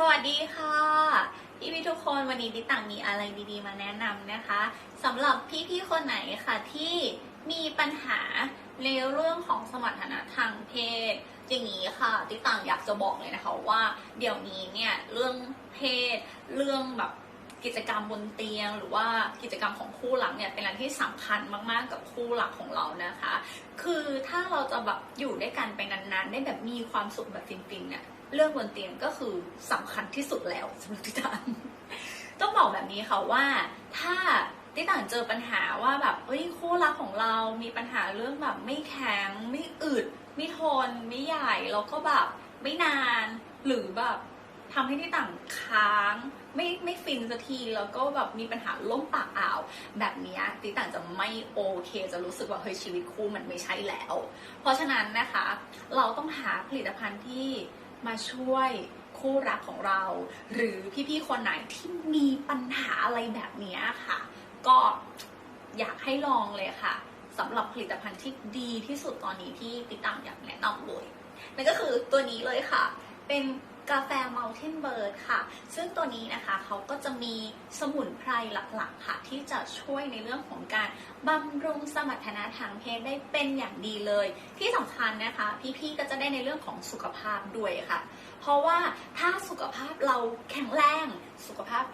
สวัสดีค่ะ พี่พี่ทุกคนวันนี้ดิต่างมีอะไรดีๆ มาแนะนำนะคะสำหรับพี่ๆคนไหนค่ะที่มีปัญหาในเรื่องของสมรรถนะทางเพศอย่างนี้ค่ะดิต่างอยากจะบอกเลยนะคะว่า เดี๋ยวนี้เนี่ยเรื่องเพศ เรื่องแบบกิจกรรมบนเตียง หรือว่ากิจกรรมของคู่หลักเนี่ยเป็นอะไรที่สำคัญมากๆกับคู่หลักของเรานะคะ คือถ้าเราจะแบบอยู่ด้วยกันไปนานๆ ได้แบบมีความสุขแบบฟินๆเนี่ย เรื่องบนเตียงก็คือสำคัญที่สุดแล้วสำหรับติตานต้องบอกแบบนี้ค่ะว่าถ้าติต่างเจอปัญหาว่าแบบเอ้ยคู่รักของเรามีปัญหาเรื่องแบบไม่แข็งไม่อึดไม่ทนไม่ใหญ่แล้วก็แบบไม่นาน หรือแบบทำให้ที่ต่างค้าง ไม่ไม่ฟินสักทีแล้วก็แบบมีปัญหาล่มปากอ่าว แบบนี้ติต่างจะไม่โอเค จะรู้สึกว่าเฮ้ยชีวิตคู่มันไม่ใช่แล้ว เพราะฉะนั้นนะคะ เราต้องหาผลิตภัณฑ์ที่ มาช่วยคู่รักของเรา หรือพี่ๆคนไหนที่มีปัญหาอะไรแบบนี้ค่ะ ก็อยากให้ลองเลยค่ะสำหรับผลิตภัณฑ์ที่ดีที่สุดตอนนี้ที่ติดตามอยากแนะนำเลยนั่นก็คือตัวนี้เลยค่ะ เป็น กาแฟ Mountain Bird ค่ะ ซึ่งตัวนี้นะคะเขาก็จะมีสมุนไพรหลักๆ ค่ะ ที่จะช่วยในเรื่องของการบำรุงสมรรถนะทางเพศได้เป็นอย่างดีเลย ที่สำคัญนะคะ พี่ๆก็จะได้ในเรื่องของสุขภาพด้วยค่ะ เพราะว่าถ้าสุขภาพเราแข็งแรงสุขภาพ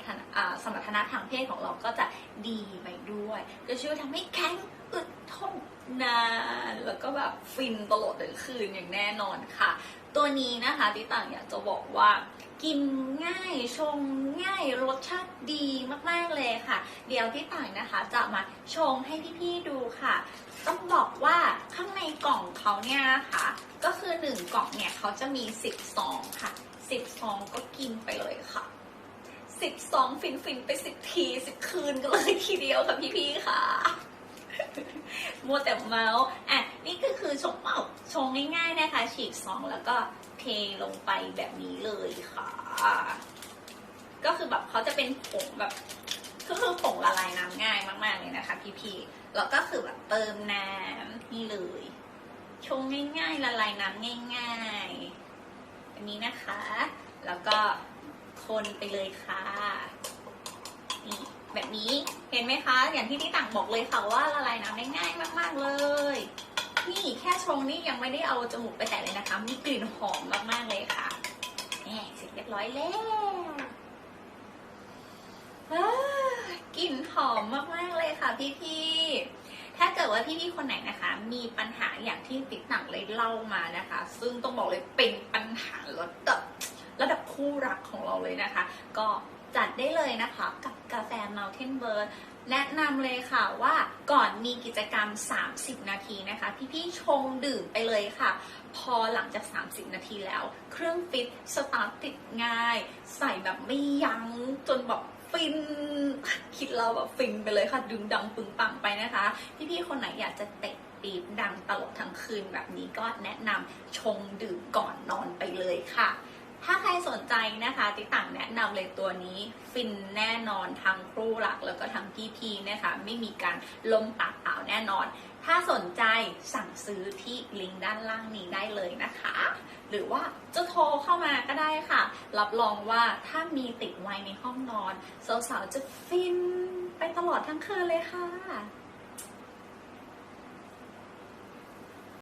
สมรรถนะทางเพศของเราก็จะดีไป ด้วยก็ช่วยทำให้แข็งอึดทนนาน แล้วก็แบบฟินตลอดทั้งคืนอย่างแน่นอนค่ะ ตัวนี้นะคะที่ต่างอยากจะบอกว่ากินง่ายชงง่ายรสชาติดีมากๆเลยค่ะ เดี๋ยวที่ต่างนะคะจะมาชงให้พี่ๆดูค่ะ ต้องบอกว่าข้างในกล่องเขาเนี่ยนะคะก็คือ 1 กล่องเนี่ยเขาจะมี10ซองค่ะ10ซองก็กินไปเลยค่ะ 10ซองฟินฟินไป10ที10คืนกันเลยทีเดียวค่ะพี่ๆค่ะ มัวแต่เมาส์อะนี่ก็คือชงเมาชงง่ายๆนะคะ ฉีกซองแล้วก็เทลงไปแบบนี้เลยค่ะ ก็คือแบบเขาจะเป็นผงแบบก็คือผงละลายน้ำง่ายมาก ๆ เลยนะคะ พี่ๆ แล้วก็คือแบบเติมน้ำนี่เลย ชงง่ายๆ ละลายน้ำง่ายๆแบบนี้นะคะ แล้วก็ คนไปเลยค่ะนี่แบบนี้เห็นไหมคะ อย่างที่ที่ต่างบอกเลยค่ะว่าละลายน้ำได้ง่ายมากๆเลย นี่แค่ชงนี่ยังไม่ได้เอาจมูกไปแตะเลยนะคะ มีกลิ่นหอมมากๆเลยค่ะแหมเสร็จเรียบร้อยแล้วกลิ่นหอมมากๆเลยค่ะพี่ๆถ้าเกิดว่าพี่ๆคนไหนนะคะ มีปัญหาอย่างที่ติ๊กหนังเลยเล่ามานะคะ ซึ่งต้องบอกเลยเป็นปัญหาระดับ ระดับคู่รักของเราเลยนะคะ ก็จัดได้เลยนะคะกับกาแฟ Mountain Bird แนะนำเลยค่ะว่าก่อนมีกิจกรรม 30 นาทีนะคะ พี่ๆชงดื่มไปเลยค่ะ พอหลังจาก 30 นาทีแล้ว เครื่องฟิตสตาร์ทติดง่าย ใส่แบบไม่ยัง้งจนแบบฟินคิดเราแบบฟินไปเลยค่ะ ดึงดังปึงปังไปนะคะ พี่ๆคนไหนอยากจะเตะปีบดังตลอดทั้งคืนแบบนี้ก็แนะนำชงดื่มก่อนนอนไปเลยค่ะ ถ้าใครสนใจนะคะติ๊กต่างแนะนำเลยตัวนี้ฟินแน่นอนทั้งครูหลักแล้วก็ทั้งพี่พีนะคะไม่มีการล้มปากเปล่าแน่นอน ถ้าสนใจสั่งซื้อที่ลิงก์ด้านล่างนี้ได้เลยนะคะ หรือว่าจะโทรเข้ามาก็ได้ค่ะ รับรองว่าถ้ามีติดไว้ในห้องนอนสาวๆจะฟินไปตลอดทั้งคืนเลยค่ะ